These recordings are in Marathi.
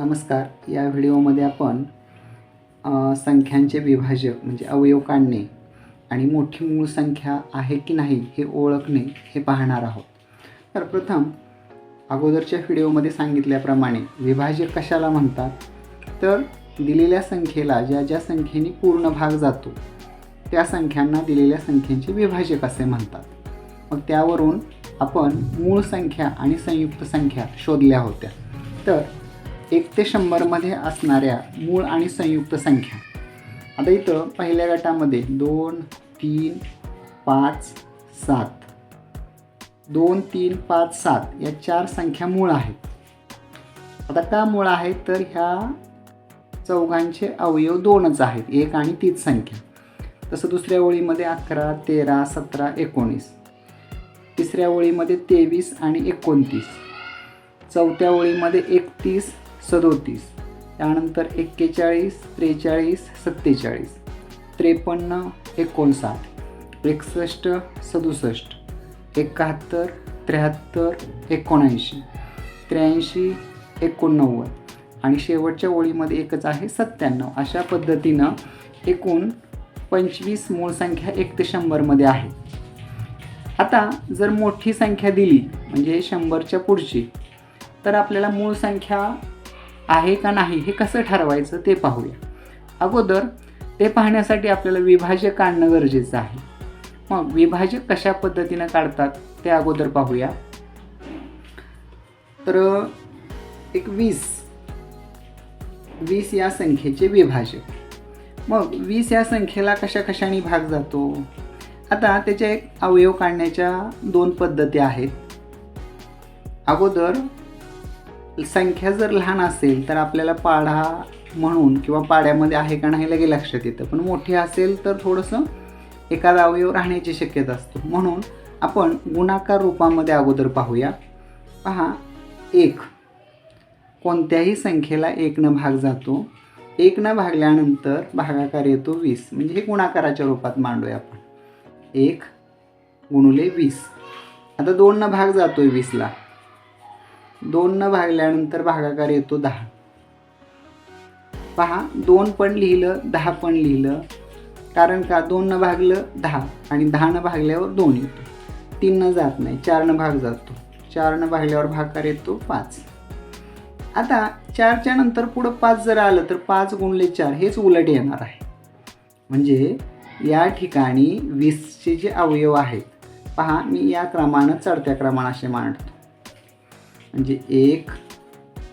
नमस्कार. या व्हिडिओमध्ये आपण संख्यांचे विभाजक म्हणजे अवयव काढणे आणि मोठी मूळ संख्या आहे की नाही हे ओळखणे हे पाहणार आहोत. तर प्रथम अगोदरच्या व्हिडिओमध्ये सांगितल्याप्रमाणे विभाजक कशाला म्हणतात? तर दिलेल्या संख्येला ज्या ज्या संख्येने पूर्ण भाग जातो त्या संख्यांना दिलेल्या संख्येचे विभाजक असे म्हणतात. मग त्यावरून आपण मूळ संख्या आणि संयुक्त संख्या शोधल्या होत्या. तर एक ते शंभरमध्ये असणाऱ्या मूळ आणि संयुक्त संख्या. आता इथं पहिल्या गटामध्ये दोन तीन पाच सात. दोन तीन पाच सात या चार संख्या मूळ आहेत. आता का मूळ आहेत? तर ह्या चौघांचे अवयव दोनच आहेत एक आणि तीच संख्या. तसं दुसऱ्या ओळीमध्ये अकरा तेरा सतरा एकोणीस. तिसऱ्या ओळीमध्ये तेवीस आणि एकोणतीस. चौथ्या ओळीमध्ये एकतीस सदोतीस. त्यानंतर एक्केचाळीस त्रेचाळीस सत्तेचाळीस. त्रेपन्न एकोणसाठ. एकसष्ट सदुसष्ट. एकाहत्तर त्र्याहत्तर एकोणऐंशी. त्र्याऐंशी एकोणनव्वद. आणि शेवटच्या ओळीमध्ये एकच आहे सत्त्याण्णव. अशा पद्धतीनं एकूण पंचवीस मूळ संख्या एक ते शंभरमध्ये आहे. आता जर मोठी संख्या दिली म्हणजे शंभरच्या पुढची तर आपल्याला मूळ संख्या आहे का नाही हे कसं ठरवायचं ते पाहूया. अगोदर ते पाहण्यासाठी आपल्याला विभाजक काढणं गरजेचं आहे. मग विभाजक कशा पद्धतीनं काढतात ते अगोदर पाहूया. तर एक वीस. वीस या संख्येचे विभाजक. मग वीस या संख्येला कशा कशाने भाग जातो? आता त्याच्या एक अवयव काढण्याच्या दोन पद्धती आहेत. अगोदर संख्या जर लहान असेल तर आपल्याला पाढा म्हणून किंवा पाड्यामध्ये आहे का नाही लगे लक्षात येतं. पण मोठी असेल तर थोडंसं एखादा अवयव राहण्याची शक्यता असतो. म्हणून आपण गुणाकार रूपामध्ये अगोदर पाहूया. पहा एक. कोणत्याही संख्येला एकनं भाग जातो. एकनं भागल्यानंतर भागाकार येतो वीस. म्हणजे हे गुणाकाराच्या रूपात मांडूया आपण. एक गुणुले वीस. आता दोननं भाग जातोय वीसला. दोननं भागल्यानंतर भागाकार येतो दहा. पहा दोन पण लिहिलं दहा पण लिहिलं. कारण का? दोननं भागलं दहा. आणि दहानं भागल्यावर दोन येतो. तीननं जात नाही चारनं भाग जातो. चारनं भागल्यावर भागाकार येतो पाच. आता चारच्या नंतर पुढं पाच जर आलं तर पाच गुणले चार हेच उलट येणार आहे. म्हणजे या ठिकाणी वीसचे जे अवयव आहेत पहा मी या क्रमानं चढत्या क्रमानं असे मांडतो. म्हणजे एक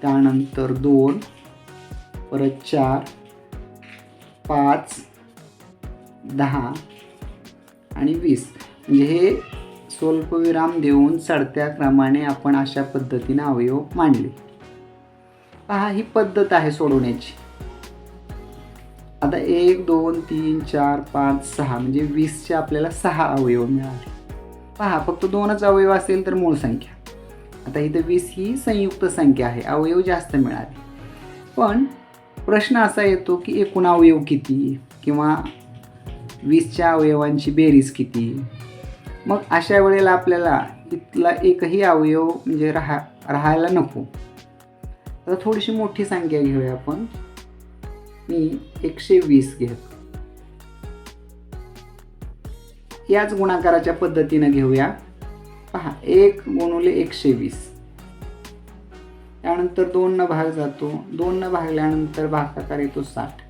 त्यानंतर दोन परत चार पाच दहा आणि वीस. म्हणजे हे स्वल्पविराम देऊन चढत्या क्रमाने आपण अशा पद्धतीने अवयव मांडले. पहा ही पद्धत आहे सोडवण्याची. आता एक दोन तीन चार पाच सहा म्हणजे वीसचे आपल्याला सहा अवयव मिळाले. पहा फक्त दोनच अवयव असेल तर मूळ संख्या. आता इथं वीस ही संयुक्त संख्या आहे. अवयव जास्त मिळाले. पण प्रश्न असा येतो की एकूण अवयव किती? किंवा वीसच्या अवयवांची बेरीज किती? मग अशा वेळेला आपल्याला इथला एकही अवयव म्हणजे राहा राहायला नको. आता थोडीशी मोठी संख्या घेऊया आपण. मी एकशे वीस घेतो. याच गुणाकाराच्या पद्धतीनं घेऊया. पहा एक गुणवले एकशे वीस. त्यानंतर दोननं भाग जातो. दोननं भागल्यानंतर भागाकार येतो साठ.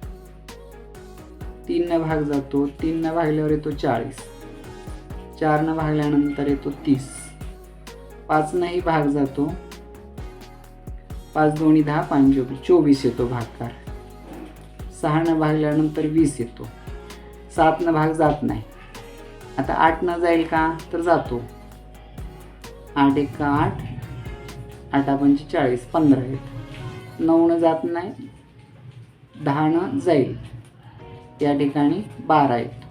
तीननं भाग जातो. तीननं भागल्यावर येतो चाळीस. चारनं भागल्यानंतर येतो तीस. पाचनंही भाग जातो. पाच दोन्ही दहा पाच चोवीस येतो भागकार. सहानं भागल्यानंतर वीस येतो. सातनं भाग जात नाही. आता आठनं जाईल का? तर जातो. आठ एक आठ. आठा पंचेचाळीस पंधरा येत नऊनं जात नाही. दहानं जाईल. या ठिकाणी बारा येतो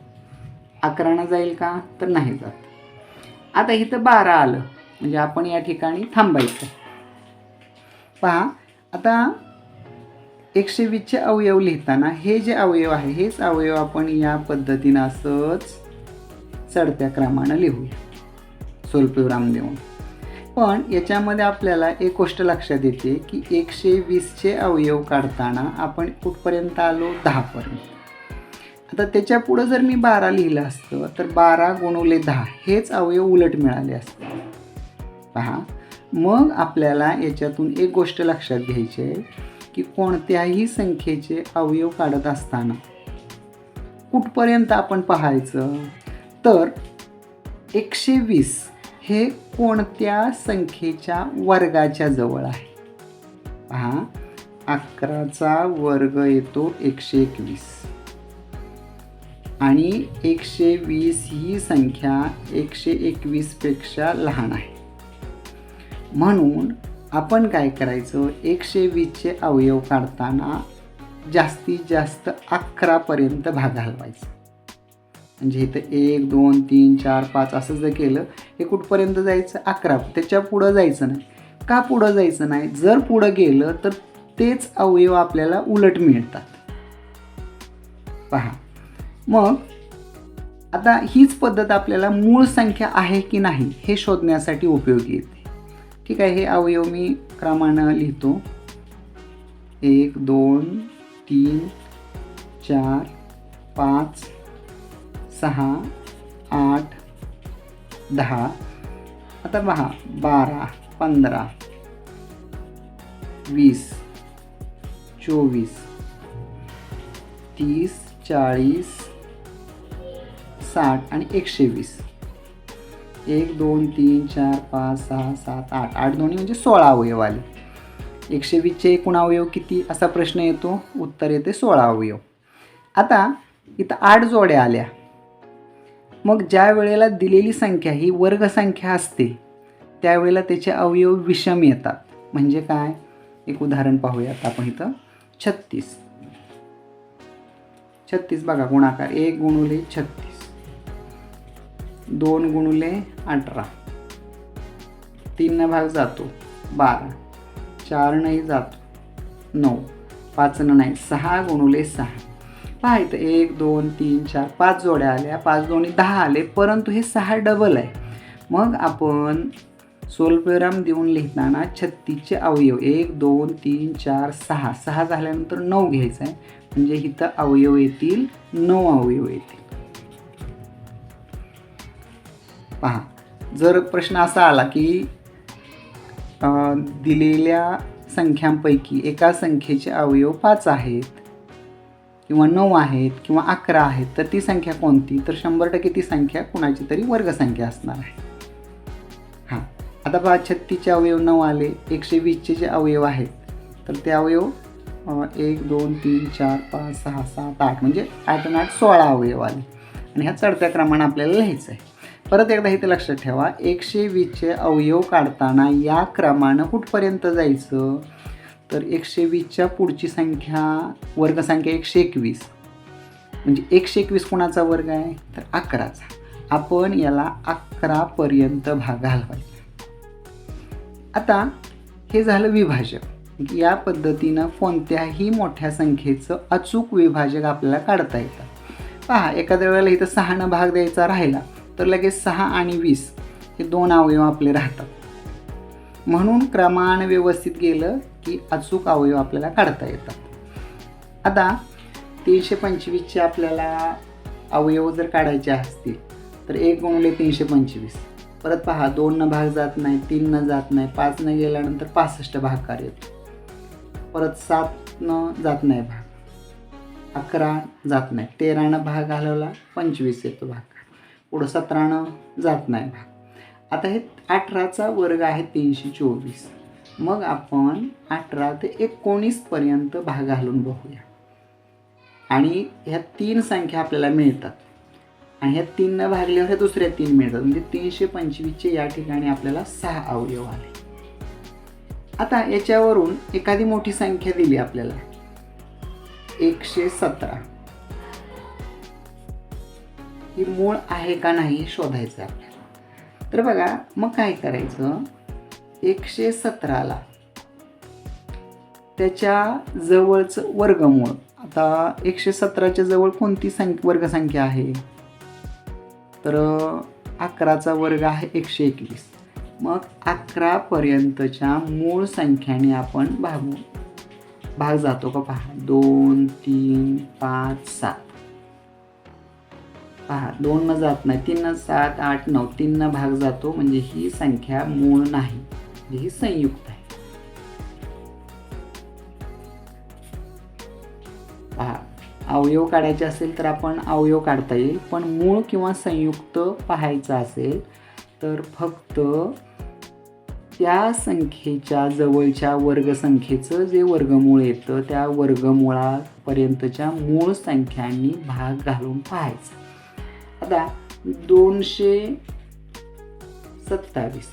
अकरानं जाईल का? तर नाही जात. आता इथं बारा आलं. म्हणजे आपण या ठिकाणी थांबायचं. पहा आता एकशे वीसचे अवयव लिहिताना हे जे अवयव आहे हेच अवयव आपण या पद्धतीनं असंच चढत्या क्रमानं लिहूया. स्वल्पविराम देऊन पण याच्यामध्ये आपल्याला एक गोष्ट लक्षात येते की एकशे वीसचे अवयव काढताना आपण कुठपर्यंत आलो? दहापर्यंत. आता त्याच्या पुढं जर मी बारा लिहिलं असतं तर बारा गुणवले दहा हेच अवयव उलट मिळाले असते. पहा मग आपल्याला याच्यातून एक गोष्ट लक्षात घ्यायची आहे की कोणत्याही संख्येचे अवयव काढत असताना कुठपर्यंत आपण पाहायचं? तर एकशे वीस हे कोणत्या संख्येच्या वर्गाच्या जवळ आहे? पहा अकराचा वर्ग येतो एकशे एकवीस. आणि एकशे वीस ही संख्या एकशे एकवीसपेक्षा लहान आहे. म्हणून आपण काय करायचं? एकशे वीसचे अवयव काढताना जास्तीत जास्त अकरापर्यंत भाग हलवायचा म्हणजे इथं एक दोन तीन चार पाच असं जर केलं हे कुठपर्यंत जायचं? अकरा. त्याच्या पुढं जायचं नाही. का पुढं जायचं नाही? जर पुढं गेलं तर तेच अवयव आपल्याला उलट मिळतात. पहा. मग आता हीच पद्धत आपल्याला मूळ संख्या आहे की नाही हे शोधण्यासाठी उपयोगी येते. ठीक आहे हे अवयव मी क्रमानं लिहितो. एक दोन तीन चार पाच सहा आठ दहा. आता पहा बारा पंधरा वीस चोवीस तीस चाळीस साठ आणि एकशे वीस. एक दोन तीन चार पाच सहा सात आठ. आठ दोन्ही म्हणजे सोळा अवयव आले एकशे वीसचे एकूण अवयव किती? असा प्रश्न येतो. उत्तर येते सोळा अवयव. आता इथं आठ जोड्या आल्या. मग ज्या वेळेला दिलेली संख्या ही वर्गसंख्या असते त्यावेळेला त्याचे अवयव विषम येतात. म्हणजे काय? एक उदाहरण पाहूयात आपण इथं. छत्तीस. छत्तीस बघा गुणाकार. एक गुणुले छत्तीस. दोन गुणुले अठरा. तीन भाग जातो. बारा. चार नाही जातो. नऊ. पाच नाही. सहा गुणुले सहा. पहा इथं एक दोन तीन चार पाच जोड्या आल्या. पाच दोन्ही दहा आले. परंतु हे सहा डबल आहे. मग आपण सोलपेराम देऊन लिहिताना छत्तीसचे अवयव. एक दोन तीन चार सहा. सहा झाल्यानंतर नऊ घ्यायचं आहे. म्हणजे इथं अवयव येतील नऊ अवयव येतील. पहा. जर प्रश्न असा आला की दिलेल्या संख्यांपैकी एका संख्येचे अवयव पाच आहेत किंवा नऊ आहेत किंवा अकरा आहेत तर ती संख्या कोणती? तर शंभर टक्के ती संख्या कुणाची तरी वर्गसंख्या असणार आहे. हां. आता पहा छत्तीसचे अवयव नऊ आले एकशे वीसचे जे अवयव आहेत तर ते अवयव एक दोन तीन चार पाच सहा सात आठ म्हणजे आठ आठ सोळा अवयव आले. आणि ह्या चढत्या क्रमाने आपल्याला लिहायचं आहे. परत एकदा इथे लक्षात ठेवा एकशे वीसचे अवयव काढताना या क्रमानं कुठपर्यंत जायचं? तर एकशे वीसच्या पुढची संख्या वर्गसंख्या एकशे एकवीस. म्हणजे एकशे एकवीस कोणाचा वर्ग आहे? तर अकराचा. आपण याला अकरापर्यंत भाग घालवायचा आता हे झालं विभाजक. या पद्धतीनं कोणत्याही मोठ्या संख्येचं अचूक विभाजक आपल्याला काढता येतं. पहा एखाद्या वेळेला इथं सहानं भाग द्यायचा राहिला तर लगेच सहा आणि वीस हे दोन अवयव आपले राहतात. म्हणून क्रमानं व्यवस्थित गेलं की अचूक अवयव आपल्याला काढता येतात. आता तीनशे पंचवीसचे आपल्याला अवयव जर काढायचे असतील तर एक गुणले तीनशे पंचवीस. परत पहा दोननं भाग जात नाही तीननं जात नाही पाचनं गेल्यानंतर पासष्ट भागाकार येतो. परत सातनं जात नाही भाग. अकरा जात नाही. तेरानं भाग घालवला पंचवीस येतो भाग. पुढं सतरानं जात नाही भाग. आता हे अठराचा वर्ग आहे तीनशे चोवीस. मग आपण अठरा ते एकोणीसपर्यंत भाग घालून बघूया. आणि ह्या तीन संख्या आपल्याला मिळतात. आणि ह्या तीननं भागल्यावर ह्या दुसऱ्या तीन मिळतात. म्हणजे तीनशे पंचवीसचे या ठिकाणी आपल्याला सहा अवयव आले. आता याच्यावरून एखादी मोठी संख्या दिली आपल्याला. एकशे सतरा. ही मूळ आहे का नाही हे शोधायचं आहे आपल्याला. तर बघा मग काय करायचं? एकशे सतराला. त्याच्या जवळचं वर्गमूळ. आता एकशे सतराच्या जवळ कोणती संख्या वर्गसंख्या आहे? तर अकराचा वर्ग आहे एकशे एकवीस. मग अकरापर्यंतच्या मूळ संख्याने आपण भागू. भाग जातो का पहा. दोन तीन पाच सात. पहा दोन जात नाही. तीन सात आठ नऊ तीन भाग जातो. म्हणजे ही संख्या मूळ नाही. म्हणजे ही संयुक्त आहे. पहा अवयव काढायचे असेल तर आपण अवयव काढता येईल. पण मूळ किंवा संयुक्त पाहायचं असेल तर फक्त त्या संख्येच्या जवळच्या वर्गसंख्येचं जे वर्गमूळ येतं त्या वर्गमुळापर्यंतच्या मूळ संख्यांनी भाग घालून पाहायचं. आता दोनशे सत्तावीस.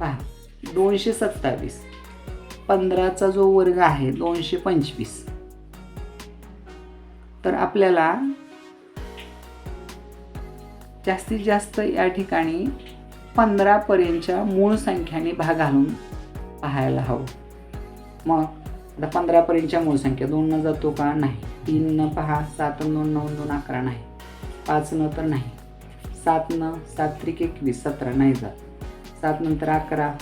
पहा दोनशे सत्तावीस. पंधराचा जो वर्ग आहे दोनशे पंचवीस. तर आपल्याला जास्तीत जास्त या ठिकाणी पंधरापर्यंतच्या मूळ संख्याने भाग घालून पाहायला हवं. मग आता पंधरापर्यंतच्या मूळ संख्या दोन जातो का? नाही. तीन पहा सात दोन नऊ दोन अकरा नाही. पाच न तर नाही. सात न सात त्रिक एकवीस सतरा नाही जात. सात नंतर अकरा.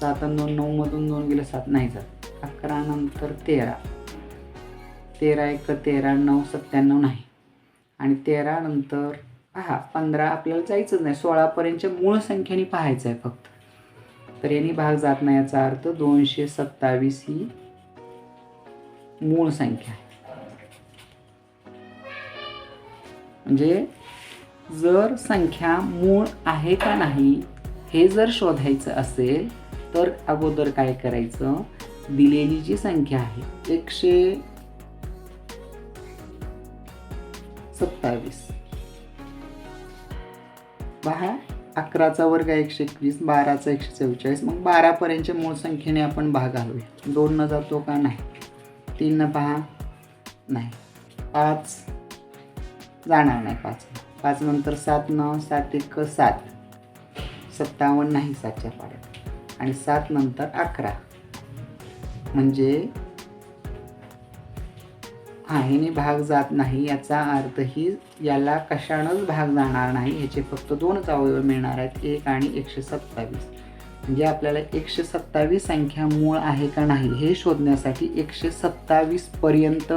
सात न दोन नऊमधून दोन गेलं सात नाही जात. अकरा नंतर तेरा. तेरा एक तेरा नऊ सत्त्याण्णव नाही. आणि तेरा नंतर पहा पंधरा आपल्याला जायचंच नाही. सोळापर्यंतच्या मूळ संख्येने पाहायचं आहे फक्त. तर यांनी भाग जात नाही याचा अर्थ दोनशे सत्तावीस ही मूळ संख्या आहे. म्हणजे जर संख्या मूळ आहे का नाही हे जर शोधायचं असेल तर अगोदर काय करायचं? दिलेली जी संख्या आहे एकशे सत्तावीस. पहा अकराचा वर्ग एकशे एकवीस बाराचा एकशे चव्वेचाळीस मग बारापर्यंतच्या मूळ संख्येने आपण भाग घालूया. दोन न जातो का? नाही. तीन न पहा? नाही. पाच जाणार नाही पाच. पाच नंतर सात नऊ सात एक सात. सत्तावन्न नाही सातच्या पाड्यात. आणि सात नंतर अकरा. म्हणजे हा भाग जात नाही याचा अर्थही याला कशानंच भाग जाणार नाही. ह्याचे फक्त दोनच अवयव मिळणार आहेत एक आणि एकशे सत्तावीस. म्हणजे आपल्याला एकशे सत्तावीस संख्या मूळ आहे का नाही हे शोधण्यासाठी एकशे सत्तावीसपर्यंत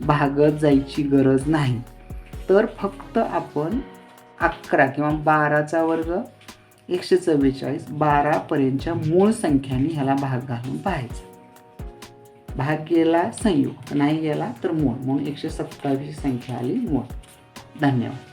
भागत जायची गरज नाही. तर फक्त आपण अकरा किंवा बाराचा वर्ग एकशे चव्वेचाळीस बारापर्यंतच्या मूळ संख्याने ह्याला भाग घालून पाहायचा. भाग गेला संयुक्त नाही गेला तर मूळ. म्हणून एकशे सत्तावीस संख्या आली मूळ. धन्यवाद.